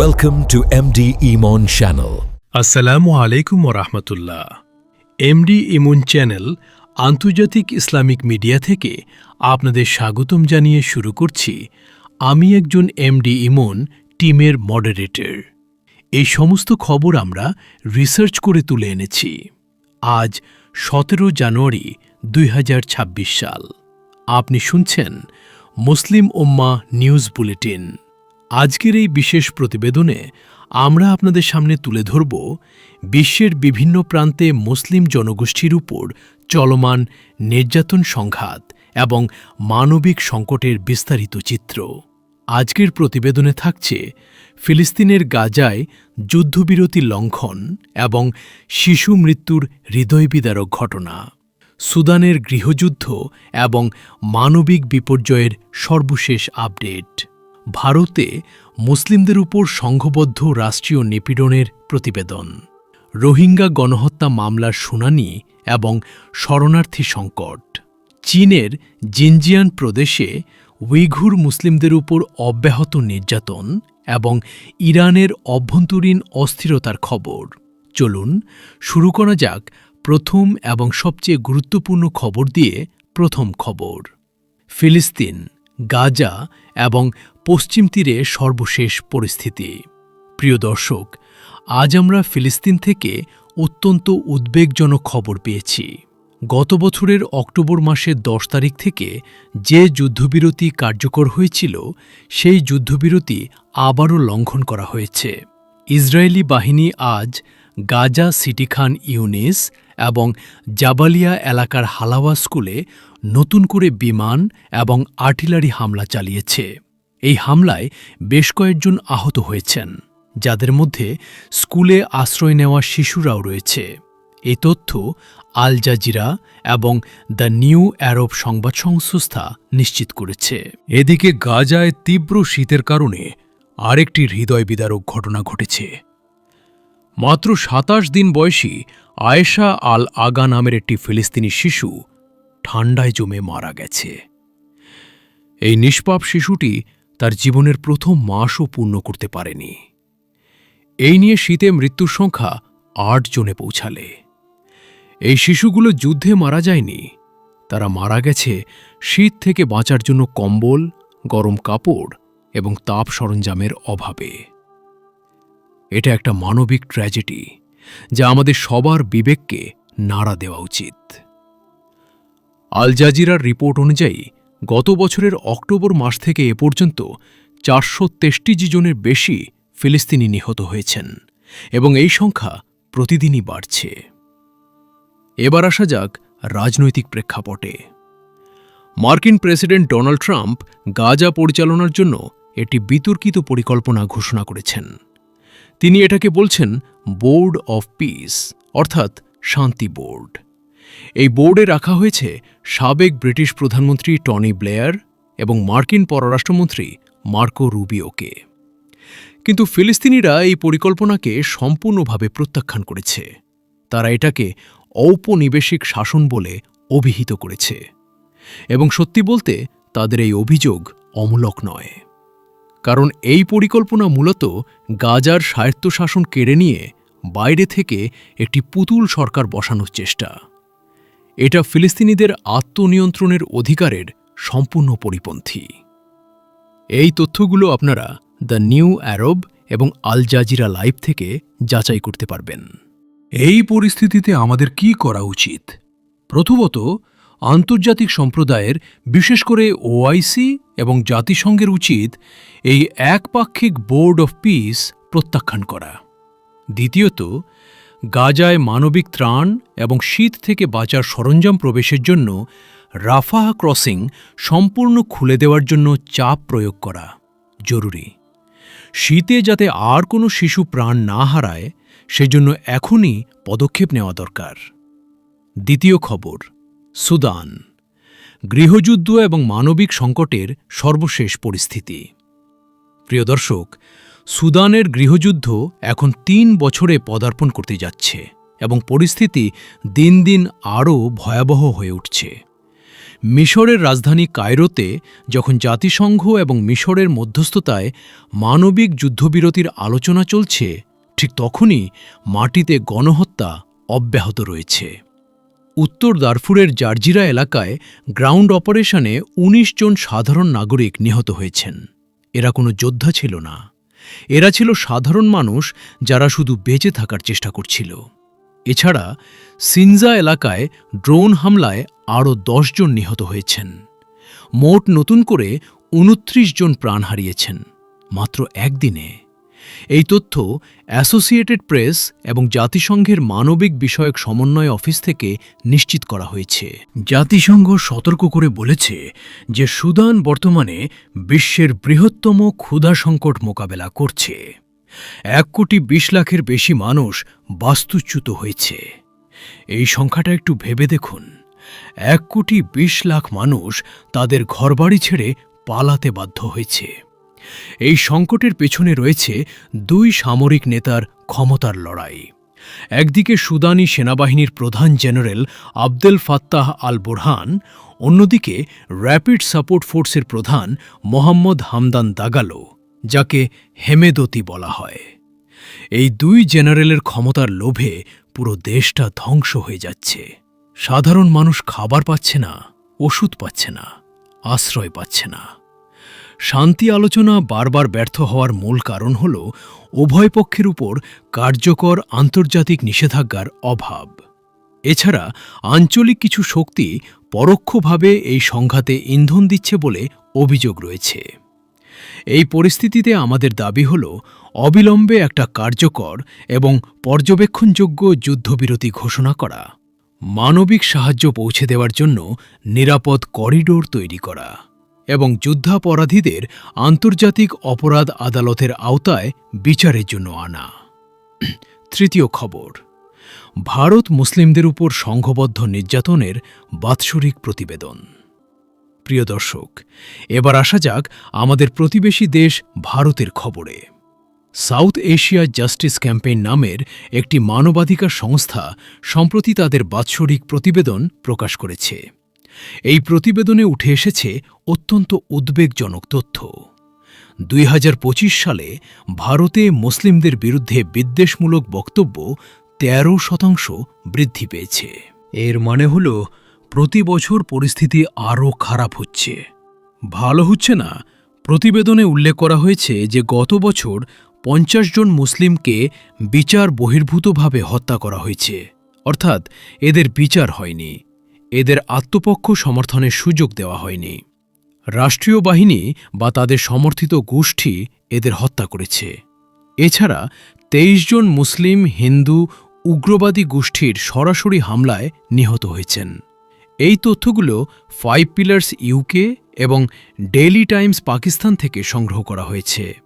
Welcome to MD Imon Channel. আসসালামু আলাইকুম রহমতুল্লাহ এমডি ইমুন চ্যানেল আন্তর্জাতিক ইসলামিক মিডিয়া থেকে আপনাদের স্বাগতম জানিয়ে শুরু করছি। আমি একজন এমডি ইমন টিমের মডারেটর এই সমস্ত খবর আমরা রিসার্চ করে তুলে এনেছি। আজ সতেরো জানুয়ারি দুই হাজার ছাব্বিশ সাল। আপনি শুনছেন মুসলিম উম্মা নিউজ বুলেটিন। আজকের এই বিশেষ প্রতিবেদনে আমরা আপনাদের সামনে তুলে ধরব বিশ্বের বিভিন্ন প্রান্তে মুসলিম জনগোষ্ঠীর উপর চলমান নির্যাতন সংঘাত এবং মানবিক সংকটের বিস্তারিত চিত্র। আজকের প্রতিবেদনে থাকছে ফিলিস্তিনের গাজায় যুদ্ধবিরতি লঙ্ঘন এবং শিশু মৃত্যুর হৃদয়বিদারক ঘটনা, সুদানের গৃহযুদ্ধ এবং মানবিক বিপর্যয়ের সর্বশেষ আপডেট। ভারতে মুসলিমদের উপর সংঘবদ্ধ রাষ্ট্রীয় নিপীড়নের প্রতিবেদন। রোহিঙ্গা গণহত্যা মামলার শুনানি এবং শরণার্থী সংকট। চীনের জিনজিয়ান প্রদেশে উইঘুর মুসলিমদের উপর অব্যাহত নির্যাতন এবং ইরানের অভ্যন্তরীণ অস্থিরতার খবর। চলুন, শুরু করা যাক প্রথম এবং সবচেয়ে গুরুত্বপূর্ণ খবর দিয়ে প্রথম খবর। ফিলিস্তিন গাজা এবং পশ্চিম তীরে সর্বশেষ পরিস্থিতি। প্রিয় দর্শক, আজ আমরা ফিলিস্তিন থেকে অত্যন্ত উদ্বেগজনক খবর পেয়েছি। গত বছরের অক্টোবর মাসের দশ তারিখ থেকে যে যুদ্ধবিরতি কার্যকর হয়েছিল, সেই যুদ্ধবিরতি আবারও লঙ্ঘন করা হয়েছে। ইসরায়েলি বাহিনী আজ গাজা সিটি খান ইউনিস এবং জাবালিয়া এলাকার হালাওয়া স্কুলে নতুন করে বিমান এবং আর্টিলারি হামলা চালিয়েছে। এই হামলায় বেশ কয়েকজন আহত হয়েছেন, যাদের মধ্যে স্কুলে আশ্রয় নেওয়া শিশুরাও রয়েছে। এই তথ্য আল জাজিরা এবং দ্য নিউ অ্যারব সংবাদ সংস্থা নিশ্চিত করেছে। এদিকে গাজায় তীব্র শীতের কারণে আরেকটি হৃদয় বিদারক ঘটনা ঘটেছে। মাত্র সাতাশ দিন বয়সী আয়েশা আল আগা নামের একটি ফিলিস্তিনি শিশু ঠান্ডায় জমে মারা গেছে। এই নিষ্পাপ শিশুটি তার জীবনের প্রথম মাসও পূর্ণ করতে পারেনি। এই নিয়ে শীতে মৃত্যুর সংখ্যা আট জনে পৌঁছালে। এই শিশুগুলো যুদ্ধে মারা যায়নি। তারা মারা গেছে শীত থেকে বাঁচার জন্য কম্বল, গরম কাপড় এবং তাপ সরঞ্জামের অভাবে। এটা একটা মানবিক ট্র্যাজেডি যা আমাদের সবার বিবেককে নাড়া দেওয়া উচিত। আল জাজিরার রিপোর্ট অনুযায়ী, গত বছরের অক্টোবর মাস থেকে এ পর্যন্ত চারশো তেষ্টিজি জনের বেশি ফিলিস্তিনি নিহত হয়েছেন এবং এই সংখ্যা প্রতিদিনই বাড়ছে। এবার আসা যাক রাজনৈতিক প্রেক্ষাপটে। মার্কিন প্রেসিডেন্ট ডোনাল্ড ট্রাম্প গাজা পরিচালনার জন্য একটি বিতর্কিত পরিকল্পনা ঘোষণা করেছেন। তিনি এটাকে বলছেন বোর্ড অফ পিস, অর্থাৎ শান্তি বোর্ড। এই বোর্ডে রাখা হয়েছে সাবেক ব্রিটিশ প্রধানমন্ত্রী টনি ব্লেয়ার এবং মার্কিন পররাষ্ট্রমন্ত্রী মার্কো রুবিওকে। কিন্তু ফিলিস্তিনিরা এই পরিকল্পনাকে সম্পূর্ণভাবে প্রত্যাখ্যান করেছে। তারা এটাকে ঔপনিবেশিক শাসন বলে অভিহিত করেছে। এবং সত্যি বলতে তাদের এই অভিযোগ অমূলক নয়। কারণ এই পরিকল্পনা মূলত গাজার স্বায়ত্তশাসন কেড়ে নিয়ে বাইরে থেকে একটি পুতুল সরকার বসানোর চেষ্টা। এটা ফিলিস্তিনিদের আত্মনিয়ন্ত্রণের অধিকারের সম্পূর্ণ পরিপন্থী। এই তথ্যগুলো আপনারা দ্য নিউ অ্যারব এবং আল জাজিরা লাইভ থেকে যাচাই করতে পারবেন। এই পরিস্থিতিতে আমাদের কি করা উচিত? প্রথমত আন্তর্জাতিক সম্প্রদায়ের, বিশেষ করে ওআইসি এবং জাতিসংঘের উচিত এই একপাক্ষিক বোর্ড অফ পিস প্রত্যাখ্যান করা। দ্বিতীয়ত, গাজায় মানবিক ত্রাণ এবং শীত থেকে বাঁচার সরঞ্জাম প্রবেশের জন্য রাফাহ ক্রসিং সম্পূর্ণ খুলে দেওয়ার জন্য চাপ প্রয়োগ করা জরুরি। শীতে যাতে আর কোনো শিশু প্রাণ না হারায়, সেজন্য এখনই পদক্ষেপ নেওয়া দরকার। দ্বিতীয় খবর সুদান। গৃহযুদ্ধ এবং মানবিক সংকটের সর্বশেষ পরিস্থিতি। প্রিয় দর্শক, সুদানের গৃহযুদ্ধ এখন তিন বছরে পদার্পণ করতে যাচ্ছে এবং পরিস্থিতি দিন দিন আরও ভয়াবহ হয়ে উঠছে। মিশরের রাজধানী কায়রোতে যখন জাতিসংঘ এবং মিশরের মধ্যস্থতায় মানবিক যুদ্ধবিরতির আলোচনা চলছে, ঠিক তখনই মাটিতে গণহত্যা অব্যাহত রয়েছে। উত্তর দারফুরের জার্জিরা এলাকায় গ্রাউন্ড অপারেশনে ১৯ জন সাধারণ নাগরিক নিহত হয়েছেন। এরা কোনো যোদ্ধা ছিল না। এরা ছিল সাধারণ মানুষ যারা শুধু বেঁচে থাকার চেষ্টা করছিল। এছাড়া সিনজা এলাকায় ড্রোন হামলায় আরও জন নিহত হয়েছেন। মোট নতুন করে উনত্রিশ জন প্রাণ হারিয়েছেন। মাত্র একদিনে এই তথ্য অ্যাসোসিয়েটেড প্রেস এবং জাতিসংঘের মানবিক বিষয়ক সমন্বয় অফিস থেকে নিশ্চিত করা হয়েছে। জাতিসংঘ সতর্ক করে বলেছে যে সুদান বর্তমানে বিশ্বের বৃহত্তম ক্ষুধা সংকট মোকাবেলা করছে। এক কোটি বিশ লাখের বেশি মানুষ বাস্তুচ্যুত হয়েছে। এই সংখ্যাটা একটু ভেবে দেখুন। এক কোটি বিশ লাখ মানুষ তাদের ঘরবাড়ি ছেড়ে পালাতে বাধ্য হয়েছে। এই সংকটের পেছনে রয়েছে দুই সামরিক নেতার ক্ষমতার লড়াই। একদিকে সুদানি সেনাবাহিনীর প্রধান general Abdel Fattah al Burhan অন্যদিকে র্যাপিড সাপোর্ট ফোর্সের প্রধান মোহাম্মদ হামদান দাগালো, যাকে হেমেদতি বলা হয়। এই দুই জেনারেলের ক্ষমতার লোভে পুরো দেশটা ধ্বংস হয়ে যাচ্ছে। সাধারণ মানুষ খাবার পাচ্ছে না, ওষুধ পাচ্ছে না, আশ্রয় পাচ্ছে না। শান্তি আলোচনা বারবার ব্যর্থ হওয়ার মূল কারণ হল উভয় পক্ষের উপর কার্যকর আন্তর্জাতিক নিষেধাজ্ঞার অভাব। এছাড়া আঞ্চলিক কিছু শক্তি পরোক্ষভাবে এই সংঘাতে ইন্ধন দিচ্ছে বলে অভিযোগ রয়েছে। এই পরিস্থিতিতে আমাদের দাবি হল অবিলম্বে একটা কার্যকর এবং পর্যবেক্ষণযোগ্য যুদ্ধবিরতি ঘোষণা করা, মানবিক সাহায্য পৌঁছে দেওয়ার জন্য নিরাপদ করিডোর তৈরি করা। এবং যুদ্ধাপরাধীদের আন্তর্জাতিক অপরাধ আদালতের আওতায় বিচারের জন্য আনা। তৃতীয় খবর, ভারত মুসলিমদের উপর সংঘবদ্ধ নির্যাতনের বাৎসরিক প্রতিবেদন। প্রিয় দর্শক, এবার আসা যাক আমাদের প্রতিবেশী দেশ ভারতের খবরে। সাউথ এশিয়া জাস্টিস ক্যাম্পেইন নামের একটি মানবাধিকার সংস্থা সম্প্রতি তাদের বাৎসরিক প্রতিবেদন প্রকাশ করেছে। এই প্রতিবেদনে উঠে এসেছে অত্যন্ত উদ্বেগজনক তথ্য। দুই হাজার পঁচিশ সালে ভারতে মুসলিমদের বিরুদ্ধে বিদ্বেষমূলক বক্তব্য তেরো শতাংশ বৃদ্ধি পেয়েছে। এর মানে হল, প্রতি বছর পরিস্থিতি আরও খারাপ হচ্ছে। ভালো হচ্ছে না। প্রতিবেদনে উল্লেখ করা হয়েছে যে, গত বছর পঞ্চাশ জন মুসলিমকে বিচার বহির্ভূতভাবে হত্যা করা হয়েছে। অর্থাৎ এদের বিচার হয়নি। এদের আত্মপক্ষ সমর্থনের সুযোগ দেওয়া হয়নি। রাষ্ট্রীয় বাহিনী বা তাদের সমর্থিত গোষ্ঠী এদের হত্যা করেছে। এছাড়া তেইশ জন মুসলিম, হিন্দু, উগ্রবাদী গোষ্ঠীর সরাসরি হামলায় নিহত হয়েছেন। এই তথ্যগুলো ফাইভ পিলার্স ইউকে এবং ডেইলি টাইমস পাকিস্তান থেকে সংগ্রহ করা হয়েছে।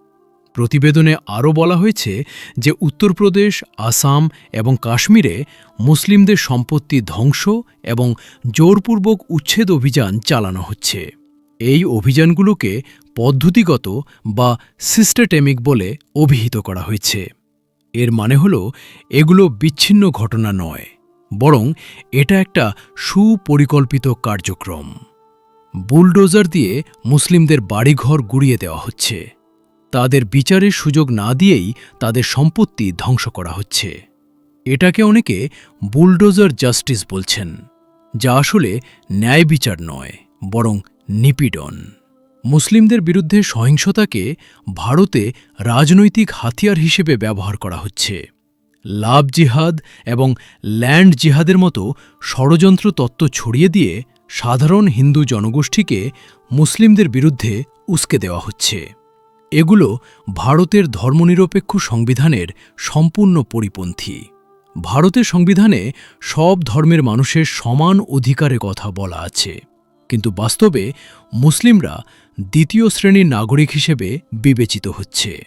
প্রতিবেদনে আরও বলা হয়েছে যে উত্তরপ্রদেশ, আসাম এবং কাশ্মীরে মুসলিমদের সম্পত্তি ধ্বংস এবং জোরপূর্বক উচ্ছেদ অভিযান চালানো হচ্ছে। এই অভিযানগুলোকে পদ্ধতিগত বা সিস্টেটেমিক বলে অভিহিত করা হয়েছে। এর মানে হল, এগুলো বিচ্ছিন্ন ঘটনা নয়, বরং এটা একটা সুপরিকল্পিত কার্যক্রম। বুলডোজার দিয়ে মুসলিমদের বাড়িঘর গুড়িয়ে দেওয়া হচ্ছে। তাদের বিচারের সুযোগ না দিয়েই তাদের সম্পত্তি ধ্বংস করা হচ্ছে। এটাকে অনেকে বুলডোজার জাস্টিস বলছেন, যা আসলে ন্যায় বিচার নয়, বরং নিপীড়ন। মুসলিমদের বিরুদ্ধে সহিংসতাকে ভারতে রাজনৈতিক হাতিয়ার হিসেবে ব্যবহার করা হচ্ছে। লাভ জিহাদ এবং ল্যান্ড জিহাদের মতো ষড়যন্ত্র তত্ত্ব ছড়িয়ে দিয়ে সাধারণ হিন্দু জনগোষ্ঠীকে মুসলিমদের বিরুদ্ধে উস্কে দেওয়া হচ্ছে। এগুলো ভারতের ধর্মনিরপেক্ষ সংবিধানের সম্পূর্ণ পরিপন্থী। ভারতের সংবিধানে সব ধর্মের মানুষের সমান অধিকারের কথা বলা আছে। কিন্তু বাস্তবে মুসলিমরা দ্বিতীয় শ্রেণির নাগরিক হিসেবে বিবেচিত হচ্ছে।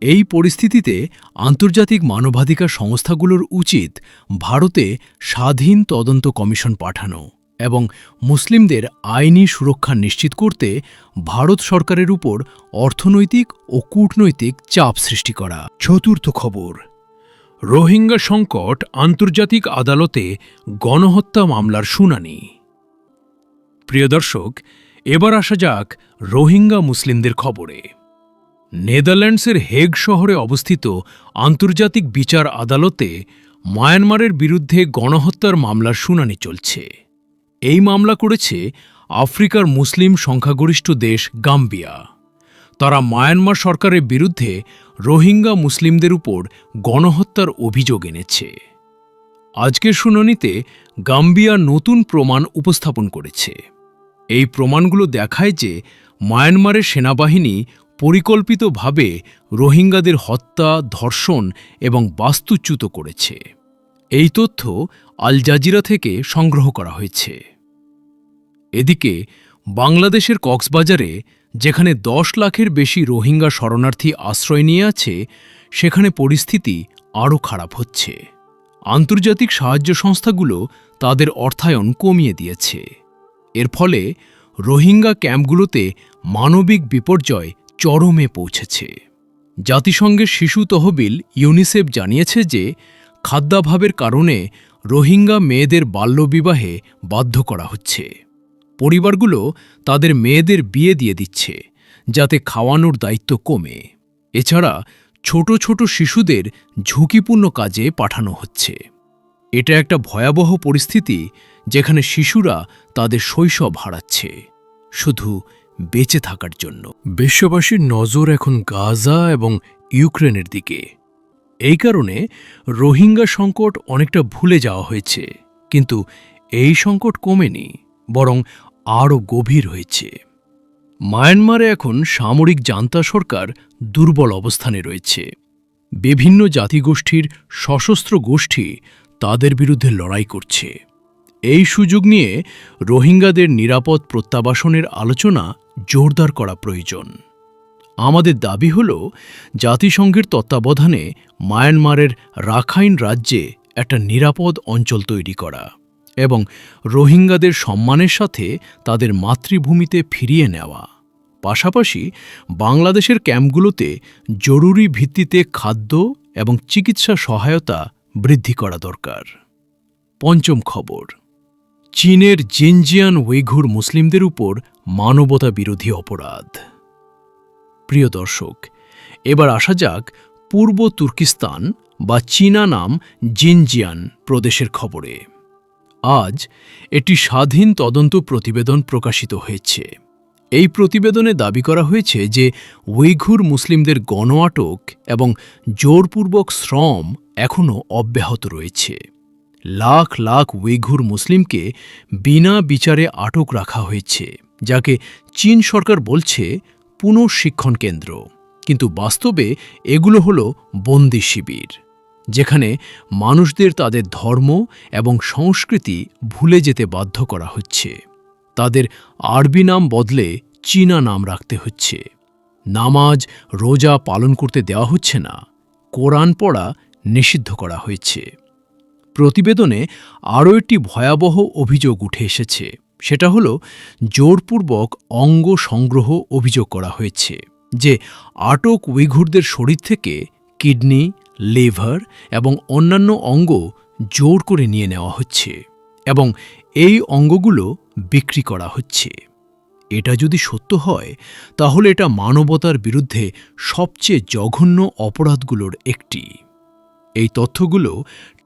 এই পরিস্থিতিতে আন্তর্জাতিক মানবাধিকার সংস্থাগুলোর উচিত ভারতে স্বাধীন তদন্ত কমিশন পাঠানো। এবং মুসলিমদের আইনি সুরক্ষা নিশ্চিত করতে ভারত সরকারের উপর অর্থনৈতিক ও কূটনৈতিক চাপ সৃষ্টি করা। চতুর্থ খবর, রোহিঙ্গা সংকট আন্তর্জাতিক আদালতে গণহত্যা মামলার শুনানি। প্রিয় দর্শক, এবার আসা যাক রোহিঙ্গা মুসলিমদের খবরে। নেদারল্যান্ডসের হেগ শহরে অবস্থিত আন্তর্জাতিক বিচার আদালতে মায়ানমারের বিরুদ্ধে গণহত্যার মামলার শুনানি চলছে। এই মামলা করেছে আফ্রিকার মুসলিম সংখ্যাগরিষ্ঠ দেশ গাম্বিয়া। তারা মায়ানমার সরকারের বিরুদ্ধে রোহিঙ্গা মুসলিমদের উপর গণহত্যার অভিযোগ এনেছে। আজকের শুনানিতে গাম্বিয়া নতুন প্রমাণ উপস্থাপন করেছে। এই প্রমাণগুলো দেখায় যে মায়ানমারের সেনাবাহিনী পরিকল্পিতভাবে রোহিঙ্গাদের হত্যা, ধর্ষণ এবং বাস্তুচ্যুত করেছে। এই তথ্য আল জাজিরা থেকে সংগ্রহ করা হয়েছে। এদিকে, বাংলাদেশের কক্সবাজারে, যেখানে দশ লাখের বেশি রোহিঙ্গা শরণার্থী আশ্রয় নিয়ে আছে, সেখানে পরিস্থিতি আরও খারাপ হচ্ছে। আন্তর্জাতিক সাহায্য সংস্থাগুলো তাদের অর্থায়ন কমিয়ে দিয়েছে। এর ফলে রোহিঙ্গা ক্যাম্পগুলোতে মানবিক বিপর্যয় চরমে পৌঁছেছে। জাতিসংঘের শিশু তহবিল ইউনিসেফ জানিয়েছে যে, খাদ্যাভাবের কারণে রোহিঙ্গা মেয়েদের বাল্যবিবাহে বাধ্য করা হচ্ছে। পরিবারগুলো তাদের মেয়েদের বিয়ে দিয়ে দিচ্ছে, যাতে খাওয়ানোর দায়িত্ব কমে। এছাড়া ছোট ছোট শিশুদের ঝুঁকিপূর্ণ কাজে পাঠানো হচ্ছে। এটা একটা ভয়াবহ পরিস্থিতি যেখানে শিশুরা তাদের শৈশব হারাচ্ছে, শুধু বেঁচে থাকার জন্য। বিশ্ববাসীর নজর এখন গাজা এবং ইউক্রেনের দিকে। এই কারণে রোহিঙ্গা সংকট অনেকটা ভুলে যাওয়া হয়েছে। কিন্তু এই সংকট কমেনি, বরং আরও গভীর হয়েছে। মায়ানমারে এখন সামরিক জান্তা সরকার দুর্বল অবস্থানে রয়েছে। বিভিন্ন জাতিগোষ্ঠীর সশস্ত্র গোষ্ঠী তাদের বিরুদ্ধে লড়াই করছে। এই সুযোগ নিয়ে রোহিঙ্গাদের নিরাপদ প্রত্যাবাসনের আলোচনা জোরদার করা প্রয়োজন। আমাদের দাবি হল, জাতিসংঘের তত্ত্বাবধানে মায়ানমারের রাখাইন রাজ্যে একটা নিরাপদ অঞ্চল তৈরি করা এবং রোহিঙ্গাদের সম্মানের সাথে তাদের মাতৃভূমিতে ফিরিয়ে নেওয়া। পাশাপাশি বাংলাদেশের ক্যাম্পগুলোতে জরুরি ভিত্তিতে খাদ্য এবং চিকিৎসা সহায়তা বৃদ্ধি করা দরকার। পঞ্চম খবর, চীনের জিনজিয়ান উইঘুর মুসলিমদের উপর মানবতা বিরোধী অপরাধ। প্রিয় দর্শক, এবার আসা যাক পূর্ব তুর্কিস্তান বা চীনা নাম জিনজিয়ান প্রদেশের খবরে। আজ একটি স্বাধীন তদন্ত প্রতিবেদন প্রকাশিত হয়েছে। এই প্রতিবেদনে দাবি করা হয়েছে যে উইঘুর মুসলিমদের গণ আটক এবং জোরপূর্বক শ্রম এখনও অব্যাহত রয়েছে। লাখ লাখ উইঘুর মুসলিমকে বিনা বিচারে আটক রাখা হয়েছে, যাকে চীন সরকার বলছে পুনঃশিক্ষণ কেন্দ্র। কিন্তু বাস্তবে এগুলো হল বন্দি শিবির, যেখানে মানুষদের তাদের ধর্ম এবং সংস্কৃতি ভুলে যেতে বাধ্য করা হচ্ছে। তাদের আরবি নাম বদলে চীনা নাম রাখতে হচ্ছে। নামাজ, রোজা পালন করতে দেওয়া হচ্ছে না, কোরআন পড়া নিষিদ্ধ করা হয়েছে। প্রতিবেদনে আরও একটি ভয়াবহ অভিযোগ উঠে এসেছে। সেটা হল জোরপূর্বক অঙ্গ সংগ্রহ অভিযোগ করা হয়েছে যে আটক উইঘুরদের শরীর থেকে কিডনি, লিভার এবং অন্যান্য অঙ্গ জোর করে নিয়ে নেওয়া হচ্ছে এবং এই অঙ্গগুলো বিক্রি করা হচ্ছে। এটা যদি সত্য হয়, তাহলে এটা মানবতার বিরুদ্ধে সবচেয়ে জঘন্য অপরাধগুলোর একটি। এই তথ্যগুলো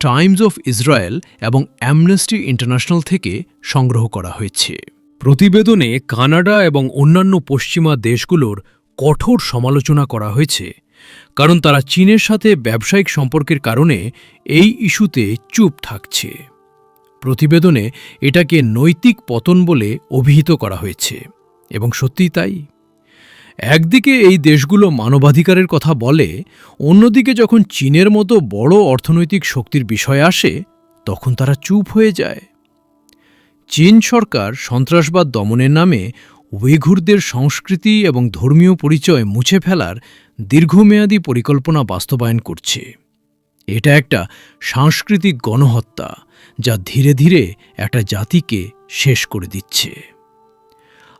টাইমস অফ ইসরায়েল এবং অ্যামনেস্টি ইন্টারন্যাশনাল থেকে সংগ্রহ করা হয়েছে। প্রতিবেদনে কানাডা এবং অন্যান্য পশ্চিমা দেশগুলোর কঠোর সমালোচনা করা হয়েছে, কারণ তারা চীনের সাথে ব্যবসায়িক সম্পর্কের কারণে এই ইস্যুতে চুপ থাকছে। প্রতিবেদনে এটাকে নৈতিক পতন বলে অভিহিত করা হয়েছে, এবং সত্যিই তাই? একদিকে এই দেশগুলো মানবাধিকারের কথা বলে, অন্যদিকে যখন চীনের মতো বড় অর্থনৈতিক শক্তির বিষয় আসে, তখন তারা চুপ হয়ে যায়। চীন সরকার সন্ত্রাসবাদ দমনের নামে উইঘুরদের সংস্কৃতি এবং ধর্মীয় পরিচয় মুছে ফেলার দীর্ঘমেয়াদী পরিকল্পনা বাস্তবায়ন করছে। এটা একটা সাংস্কৃতিক গণহত্যা, যা ধীরে ধীরে একটা জাতিকে শেষ করে দিচ্ছে।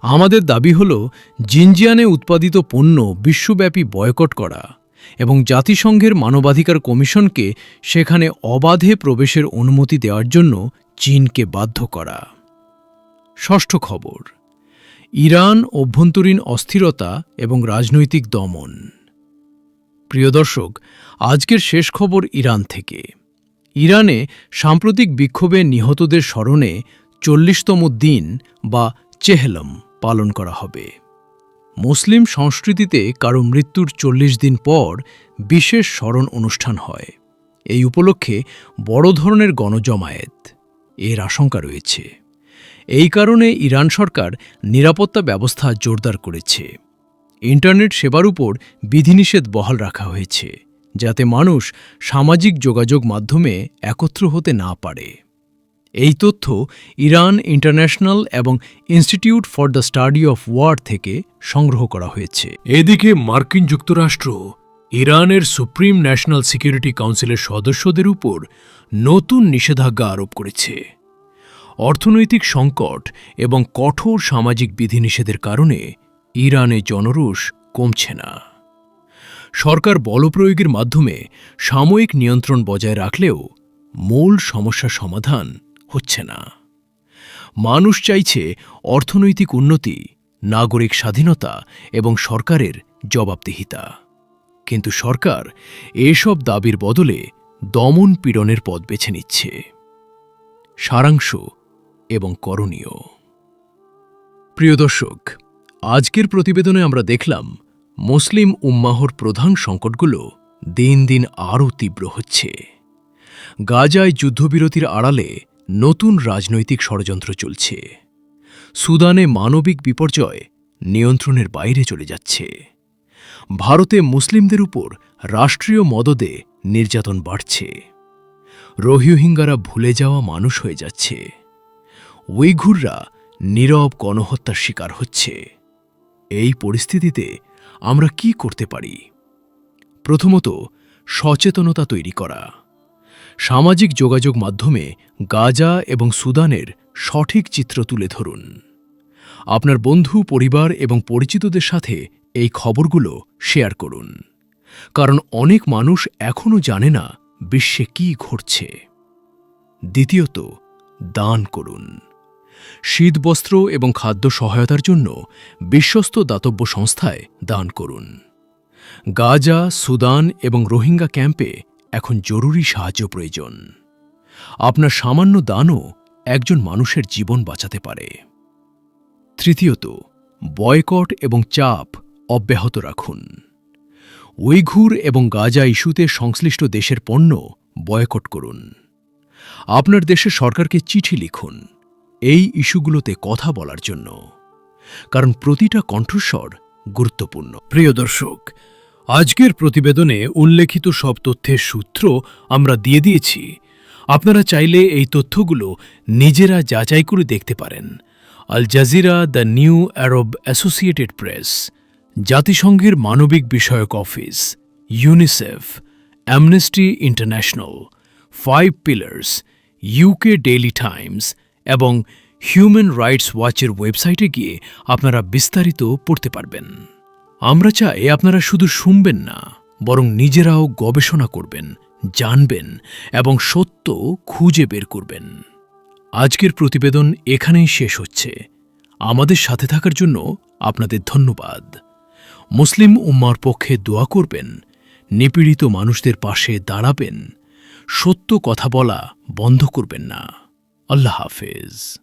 আমাদের দাবি হল জিনজিয়ানে উৎপাদিত পণ্য বিশ্বব্যাপী বয়কট করা এবং জাতিসংঘের মানবাধিকার কমিশনকে সেখানে অবাধে প্রবেশের অনুমতি দেওয়ার জন্য চীনকে বাধ্য করা। ষষ্ঠ খবর, ইরান অভ্যন্তরীণ অস্থিরতা এবং রাজনৈতিক দমন। প্রিয় দর্শক, আজকের শেষ খবর ইরান থেকে। ইরানে সাম্প্রতিক বিক্ষোভে নিহতদের স্মরণে চল্লিশতম দিন বা চেহলম। পালন করা হবে। মুসলিম সংস্কৃতিতে কারও মৃত্যুর চল্লিশ দিন পর বিশেষ স্মরণ অনুষ্ঠান হয়। এই উপলক্ষে বড় ধরনের গণজমায়েত এর আশঙ্কা রয়েছে। এই কারণে ইরান সরকার নিরাপত্তা ব্যবস্থা জোরদার করেছে। ইন্টারনেট সেবার উপর বিধিনিষেধ বহাল রাখা হয়েছে, যাতে মানুষ সামাজিক যোগাযোগ মাধ্যমে একত্র হতে না পারে। এই তথ্য ইরান ইন্টারন্যাশনাল এবং Institute for the Study of War থেকে সংগ্রহ করা হয়েছে। এদিকে মার্কিন যুক্তরাষ্ট্র ইরানের সুপ্রিম ন্যাশনাল সিকিউরিটি কাউন্সিলের সদস্যদের উপর নতুন নিষেধাজ্ঞা আরোপ করেছে। অর্থনৈতিক সংকট এবং কঠোর সামাজিক বিধিনিষেধের কারণে ইরানে জনরোষ কমছে না। সরকার বলপ্রয়োগের মাধ্যমে সাময়িক নিয়ন্ত্রণ বজায় রাখলেও মূল সমস্যা সমাধান হচ্ছে না। মানুষ চাইছে অর্থনৈতিক উন্নতি, নাগরিক স্বাধীনতা এবং সরকারের জবাবদিহিতা। কিন্তু সরকার এসব দাবির বদলে দমন পীড়নের পথ বেছে নিচ্ছে। সারাংশ এবং করণীয়। প্রিয় দর্শক, আজকের প্রতিবেদনে আমরা দেখলাম, মুসলিম উম্মাহর প্রধান সংকটগুলো দিন দিন আরও তীব্র হচ্ছে। গাজায় যুদ্ধবিরতির আড়ালে নতুন রাজনৈতিক ষড়যন্ত্র চলছে। সুদানে মানবিক বিপর্যয় নিয়ন্ত্রণের বাইরে চলে যাচ্ছে। ভারতে মুসলিমদের উপর রাষ্ট্রীয় মদদে নির্যাতন বাড়ছে। রোহিঙ্গারা ভুলে যাওয়া মানুষ হয়ে যাচ্ছে। উইঘুররা নীরব গণহত্যার শিকার হচ্ছে। এই পরিস্থিতিতে আমরা কি করতে পারি? প্রথমত, সচেতনতা তৈরি করা। সামাজিক যোগাযোগ মাধ্যমে গাজা এবং সুদানের সঠিক চিত্র তুলে ধরুন। আপনার বন্ধু, পরিবার এবং পরিচিতদের সাথে এই খবরগুলো শেয়ার করুন। কারণ অনেক মানুষ এখনও জানে না বিশ্বে কি ঘটছে। দ্বিতীয়ত, দান করুন। শীতবস্ত্র এবং খাদ্য সহায়তার জন্য বিশ্বস্ত দাতব্য সংস্থায় দান করুন। গাজা, সুদান এবং রোহিঙ্গা ক্যাম্পে এখন জরুরি সাহায্য প্রয়োজন। আপনার সামান্য দানও একজন মানুষের জীবন বাঁচাতে পারে। তৃতীয়ত, বয়কট এবং চাপ অব্যাহত রাখুন। উইঘুর এবং গাজা ইস্যুতে সংশ্লিষ্ট দেশের পণ্য বয়কট করুন। আপনার দেশের সরকারকে চিঠি লিখুন এই ইস্যুগুলোতে কথা বলার জন্য। কারণ প্রতিটা কণ্ঠস্বর গুরুত্বপূর্ণ। প্রিয় দর্শক আজকের প্রতিবেদনে উল্লেখিত সব তথ্যের সূত্র আমরা দিয়ে দিয়েছি। আপনারা চাইলে এই তথ্যগুলো নিজেরা যাচাই করে দেখতে পারেন। Al Jazeera, the New Arab Associated Press, জাতিসংঘের মানবিক বিষয়ক office, UNICEF, Amnesty International, Five Pillars, UK Daily Times এবং হিউম্যান রাইটস ওয়াচের ওয়েবসাইটে গিয়ে আপনারা বিস্তারিত পড়তে পারবেন। আমরা চাই আপনারা শুধু শুনবেন না, বরং নিজেরাও গবেষণা করবেন, জানবেন এবং সত্য খুঁজে বের করবেন। আজকের প্রতিবেদন এখানেই শেষ হচ্ছে। আমাদের সাথে থাকার জন্য আপনাদের ধন্যবাদ। মুসলিম উম্মার পক্ষে দোয়া করবেন, নিপীড়িত মানুষদের পাশে দাঁড়াবেন, সত্য কথা বলা বন্ধ করবেন না। আল্লাহ হাফেজ।